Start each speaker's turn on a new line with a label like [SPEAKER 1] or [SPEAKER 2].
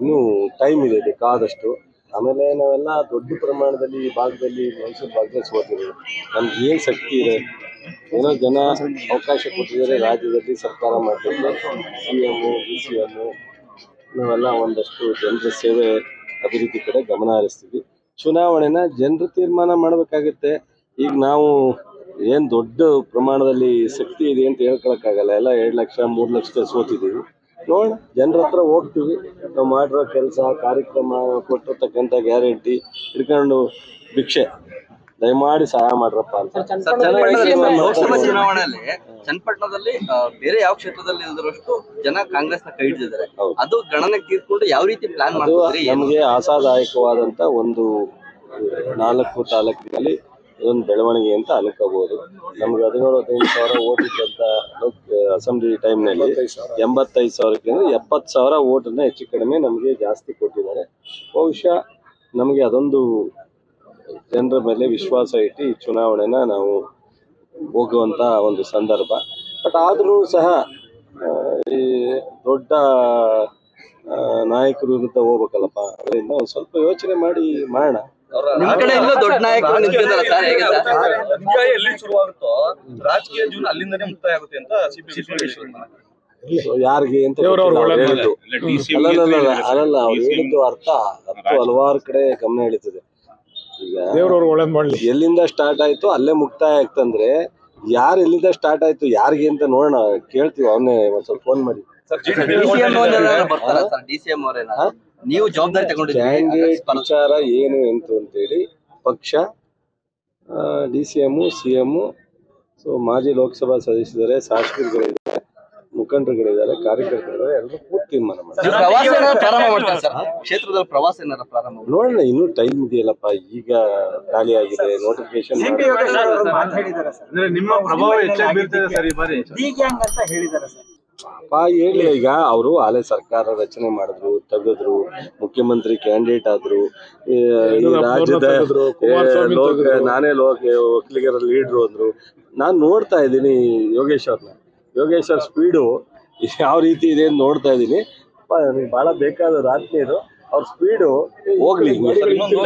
[SPEAKER 1] ಇನ್ನೂ ಟೈಮ್ ಇದೆ ಬೇಕಾದಷ್ಟು. ಆಮೇಲೆ ನಾವೆಲ್ಲ ದೊಡ್ಡ ಪ್ರಮಾಣದಲ್ಲಿ ಈ ಭಾಗದಲ್ಲಿ ಮೈಸೂರು ಭಾಗದಲ್ಲಿ ಸೋತಿದ್ದೀವಿ. ನಮ್ಗೆ ಏನು ಶಕ್ತಿ ಇದೆ? ಏನೋ ಜನ ಅವಕಾಶ ಕೊಟ್ಟಿದ್ದಾರೆ ರಾಜ್ಯದಲ್ಲಿ ಸರ್ಕಾರ ಮಾಡ್ತಿದ್ದೆ ಸಿ ಎಮ್ಮು ಡಿ ಸಿ ನಾವೆಲ್ಲ ಒಂದಷ್ಟು ಜನರ ಸೇವೆ ಅಭಿವೃದ್ಧಿ ಕಡೆ ಗಮನ ಹರಿಸ್ತೀವಿ. ಚುನಾವಣೆನ ಜನರು ತೀರ್ಮಾನ ಮಾಡಬೇಕಾಗುತ್ತೆ. ಈಗ ನಾವು ಏನು ದೊಡ್ಡ ಪ್ರಮಾಣದಲ್ಲಿ ಶಕ್ತಿ ಇದೆ ಅಂತ ಹೇಳ್ಕೊಳಕ್ಕಾಗಲ್ಲ. ಎಲ್ಲ ಎರಡು ಲಕ್ಷ ಮೂರು ಲಕ್ಷ ಸೋತಿದ್ದೀವಿ ನೋಡೋಣ. ಜನರ ಹತ್ರ ಹೋಗ್ತೀವಿ. ನಾವು ಮಾಡಿರೋ ಕೆಲಸ ಕಾರ್ಯಕ್ರಮ ಕೊಟ್ಟಿರ್ತಕ್ಕಂಥ ಗ್ಯಾರಂಟಿ ಹಿಡ್ಕೊಂಡು ಭಿಕ್ಷೆ. ದಯಮಾಡಿ ಸಹಾಯ ಮಾಡ್ರಪ್ಪ ಅಂತ.
[SPEAKER 2] ಲೋಕಸಭಾ ಚುನಾವಣೆಯಲ್ಲಿ ಚನ್ನಪಟ್ಟಣದಲ್ಲಿ ಬೇರೆ ಯಾವ ಕ್ಷೇತ್ರದಲ್ಲಿ ಇಲ್ದಿರೋಷ್ಟು ಜನ ಕಾಂಗ್ರೆಸ್ನ ಕೈ ಹಿಡಿದಿದ್ದಾರೆ. ಅದು ಗಣನೆ ತೀರ್ಕೊಂಡು ಯಾವ ರೀತಿ ಪ್ಲಾನ್
[SPEAKER 1] ಮಾಡಿದ್ರೆ
[SPEAKER 2] ಮಾಡ್ತಿದ್ರಿ
[SPEAKER 1] ನಮಗೆ ಆಶಾದಾಯಕವಾದಂಥ ಒಂದು ನಾಲ್ಕು ತಾಲೂಕಿನಲ್ಲಿ ಒಂದು ಬೆಳವಣಿಗೆ ಅಂತ ಅನ್ಕೋಬಹುದು ನಮ್ಗೆ ಹದಿನೇಳು, ಹದಿನೈದು ಸಾವಿರ ಓಟ್ ಇದ್ದಂಥ ಲೋಕ್ ಅಸೆಂಬ್ಲಿ ಟೈಮ್ನಲ್ಲಿ ಎಂಬತ್ತೈದು ಸಾವಿರಕ್ಕೆ ಅಂದ್ರೆ ಎಪ್ಪತ್ತು ಸಾವಿರ ಓಟನ್ನ ಹೆಚ್ಚು ಕಡಿಮೆ ನಮಗೆ ಜಾಸ್ತಿ ಕೊಟ್ಟಿದ್ದಾರೆ. ಬಹುಶಃ ನಮಗೆ ಅದೊಂದು ಜನರ ಮೇಲೆ ವಿಶ್ವಾಸ ಇಟ್ಟು ಈ ಚುನಾವಣೆನ ನಾವು ಹೋಗುವಂತ ಒಂದು ಸಂದರ್ಭ. ಬಟ್ ಆದರೂ ಸಹ ಈ ದೊಡ್ಡ ನಾಯಕರು ಇರುತ್ತ ಹೋಗ್ಬೇಕಲ್ಲಪ್ಪ. ಅದರಿಂದ ಒಂದು ಸ್ವಲ್ಪ ಯೋಚನೆ ಮಾಡಿ ಮಾಡೋಣ.
[SPEAKER 2] ನಿಮ್ ಕಡೆ ಇನ್ನೂ ದೊಡ್ಡ ನಾಯಕರು ನಿಂತಿದ್ದಾರೆ ಸರ್ ಹೇಗೆ ಸರ್
[SPEAKER 3] ಅಧ್ಯಾಯ ಎಲ್ಲಿ ಶುರುವಾಗುತ್ತೋ ರಾಜಕೀಯ ಜೀವನ ಅಲ್ಲಿಂದನೇ ಮುಕ್ತಾಯ ಆಗುತ್ತೆ ಅಂತ ಸಿಪಿ
[SPEAKER 1] ಯಾರಿಗೆ ಅಂತ ಅಲ್ಲಲ್ಲ ಅಲ್ಲಲ್ಲ ಅವ್ರು ಹೇಳಿದ್ದು ಅರ್ಥ ಹತ್ತು ಹಲವಾರು ಕಡೆ ಗಮನ ಎಳಿತದೆ ಈಗ
[SPEAKER 4] ದೇವ್ರವ್ರು ಒಳ್ಳೇದ್ ಮಾಡ್ಲಿ.
[SPEAKER 1] ಎಲ್ಲಿಂದ ಸ್ಟಾರ್ಟ್ ಆಯ್ತು ಅಲ್ಲೇ ಮುಕ್ತಾಯ ಆಗ್ತಂದ್ರೆ ಯಾರು ಎಲ್ಲಿಂದ ಸ್ಟಾರ್ಟ್ ಆಯ್ತು ಯಾರಿಗೆ ಅಂತ ನೋಡೋಣ ಕೇಳ್ತೀವಿ ಅವನ್ನೇ ಒಂದ್ ಸ್ವಲ್ಪ ಫೋನ್ ಮಾಡಿ.
[SPEAKER 2] ಡಿಸಿಎಂ ಅವರೇನಾ ಸರ್? ಡಿಸಿಎಂ ಅವರೇನಾದ್ರು ನೀವು ಜವಾಬ್ದಾರಿ ತಗೊಂಡಿದ್ದೀರಿ.
[SPEAKER 1] ಕ್ಯಾಂಡಿಡೇಟ್ ವಿಚಾರ ಏನು ಅಂತ ಅಂತೇಳಿ ಪಕ್ಷ D C M C M so ಮಾಜಿ ಲೋಕಸಭಾ ಸದಸ್ಯರಿದ್ದಾರೆ ಶಾಸಕರುಗಳಿದ್ದಾರೆ ಮುಖಂಡರುಗಳಿದ್ದಾರೆ ಕಾರ್ಯಕರ್ತರಿದ್ದಾರೆ ಎಲ್ಲರೂ ಪೂರ್ತಿ ತೀರ್ಮಾನ
[SPEAKER 2] ನೀವು ಪ್ರವಾಸ ಪ್ರಾರಂಭ ಮಾಡ್ತಾರೆ ಸರ್? ಕ್ಷೇತ್ರದಲ್ಲಿ ಪ್ರವಾಸ ಏನಾರ ಪ್ರಾರಂಭ ಮಾಡ್ತೀರಾ?
[SPEAKER 1] ನೋಡೋಣ ಇನ್ನೂ ಟೈಮ್ ಇದೆಯಲ್ಲಪ್ಪ ಈಗ ಖಾಲಿ ಆಗಿದೆ ನೋಟಿಫಿಕೇಶನ್
[SPEAKER 5] ಸಿಪಿ ಯೋಗೇಶ್ ಅವರು ಮಾತು ಸರ್.
[SPEAKER 3] ಅಂದ್ರೆ ನಿಮ್ಮ ಪ್ರಭಾವ ಹೆಚ್ಚಾಗಿ ಬೀರ್ತಿದೆ ಸರ್ ಈ ಬಾರಿ.
[SPEAKER 5] ಡಿ ಗ್ಯಾಂಗ್ ಅಂತ ಹೇಳಿದ್ದಾರೆ ಸರ್.
[SPEAKER 1] ಪಾ ಹೇಳಿ ಈಗ ಅವರು ಹಳೆ ಸರ್ಕಾರ ರಚನೆ ಮಾಡಿದ್ರು ತೆಗೆದ್ರು ಮುಖ್ಯಮಂತ್ರಿ ಕ್ಯಾಂಡಿಡೇಟ್ ಆದ್ರು ಈ ಈ ರಾಜ್ಯದ ಏ, ಲೋಕ ನಾನೇ ಲೋಕ ಒಕ್ಕಲಿಗರ ಲೀಡ್ರು ಅಂದ್ರು. ನಾನು ನೋಡ್ತಾ ಇದ್ದೀನಿ ಯೋಗೇಶ್ ಅವ್ರನ್ನ ಯೋಗೇಶ್ ಅವ್ರ ಸ್ಪೀಡು ಯಾವ ರೀತಿ ಇದೆ ಅಂತ ನೋಡ್ತಾ ಇದ್ದೀನಿ. ನನಗೆ ಬಹಳ ಬೇಕಾದ ಆತ್ಮೀಯರು ಅವ್ರ ಸ್ಪೀಡು ಹೋಗ್ಲಿ
[SPEAKER 3] ಇನ್ನೊಂದು